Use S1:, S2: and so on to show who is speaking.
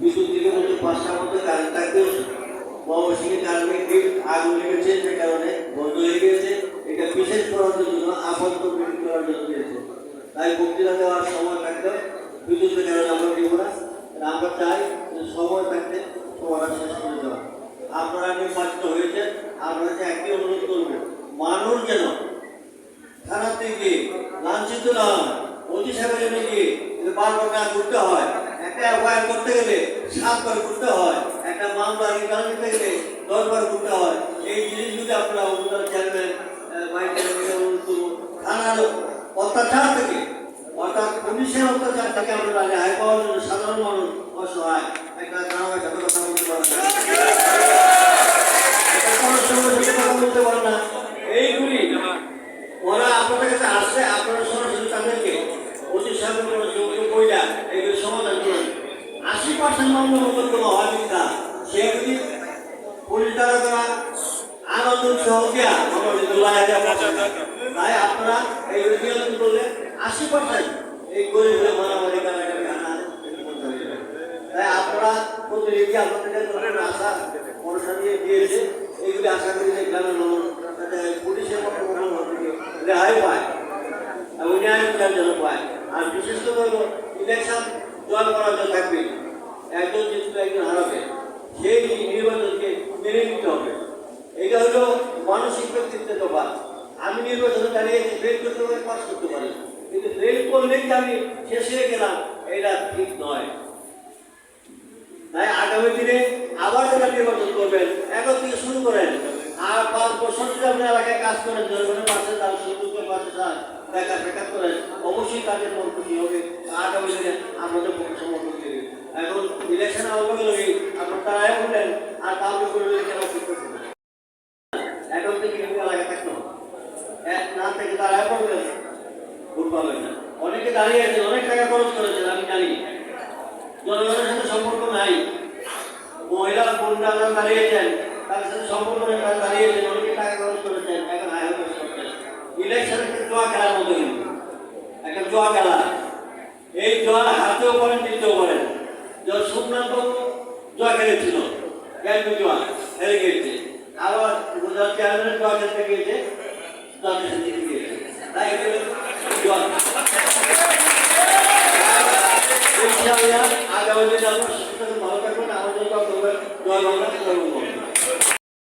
S1: বিদ্যুৎ দিকে মধ্যে পাঁচটার মধ্যে কারেন্ট থাকতেও মহাবাসীকে লেগেছে যে কারণে বন্ধ হয়ে গেছে এটা বিশেষ জন্য আপাতত মিটিং করার জন্য তাই বক্তৃতা দেওয়ার সময় থাকলেও বিদ্যুতের আমরা দিব না আমরা চাই যে সময় থাকতে সমাধান শেষ করে দেওয়া আপনারা নির্বাচিত হয়েছেন আপনাকে একটি অনুরোধ করব মানুষ যেন থানাতে গিয়ে লাঞ্ছিত না অতি সাহেবের গিয়ে বারবার না করতে হয় একটা এফআইআর করতে গেলে সাতবার করতে হয়, একটা মামলা রিটার্ন দিতে গেলে দশবার করতে হয়। এই জিনিসগুলি আপনারা অনুদান চেয়ারম্যান ভাইস থানার অত্যাচার থেকে, অর্থাৎ পুলিশের অত্যাচার থেকে আমরা রেহাই পাওয়ার জন্য সাধারণ মানুষ অসহায়। একটা গ্রামের সাথে কথা বলতে পারে না। কথা বলতে আপনাদের কাছে আসছে, আপনারা সরাসরি তাদেরকে অতি সামনে কোনো যোগ্য বইলা সমাধান করুন। আশি পার্সেন্ট মামলা মোকদ্দমা হয় মিথ্যা সেগুলি পুলিশ দ্বারা তারা আনন্দ সহ দেয়া তাই আপনারা এই নিয়ন্ত্রণ করলে আশি পার্সেন্ট এই গরিবের মারামারি হয়ে যাবে। তাই আপনারা প্রতিনিধি আপনাদের আশা দিয়ে দিয়েছে? এইগুলি আশা করি যে গ্রামের মানুষ পুলিশের মতো কোনো রেহাই পায় এবং ন্যায় বিচার পায়। আর বিশেষ করে ইলেকশন জয় করার জন্য থাকবে একজন জিতবে একজন হারাবে, সেই নির্বাচনকে মেনে নিতে হবে। এটা হলো মানসিক ব্যক্তিত্বের ব্যাপার আমি নির্বাচনে দাঁড়িয়েছি ফেল করতে পারি, পাস করতে পারি কিন্তু ফেল করলেই যে আমি শেষ হয়ে গেলাম? এটা ঠিক নয়। তাই আগামী দিনে আবার যারা নির্বাচন করবেন, এখন থেকে শুরু করেন। আর পাঁচ বছর যদি আপনি এলাকায় কাজ করেন, জনগণের পাশে তার সুযোগের পাশে তার দেখা সাক্ষাৎ করেন, অবশ্যই তাদের মন খুশি হবে। আগামী দিনে আমাদের পক্ষে সমর্থন দেবে এখন ইলেকশন আহ্বান লগে আপনার তারাই বললেন, আর কাউকে করে কেন এখন থেকে এলাকায় থাকতে না থেকে তারাই পড়বেন ভোট পাবেন না। অনেকে দাঁড়িয়ে আছে অনেক টাকা খরচ করেছেন, আমি জানি। জনগণের সাথে সম্পর্ক নাই। মহিলা বোনরা যারা দাঁড়িয়েছেন তাদের সাথে সম্পর্ক নেই, তারা দাঁড়িয়েছেন অনেকে টাকা খরচ করেছেন, এখন আয় করছেন ইলেকশন একটা জোয়া খেলার মতো কিন্তু, একটা জোয়া খেলা। এই জোয়া হাতেও পারেন দিতেও অন্যান্য জয় হেরেছিল? গ্যান্ডুজোয়ান হেরে আবার গুজরাট চেয়ারম্যানের জয় খেলতে গিয়েছে। দলের জিতে গিয়েছে। তাই জয় আগামী দিন আপনার ভালো থাকবেন আমাদের জয় বাংলা।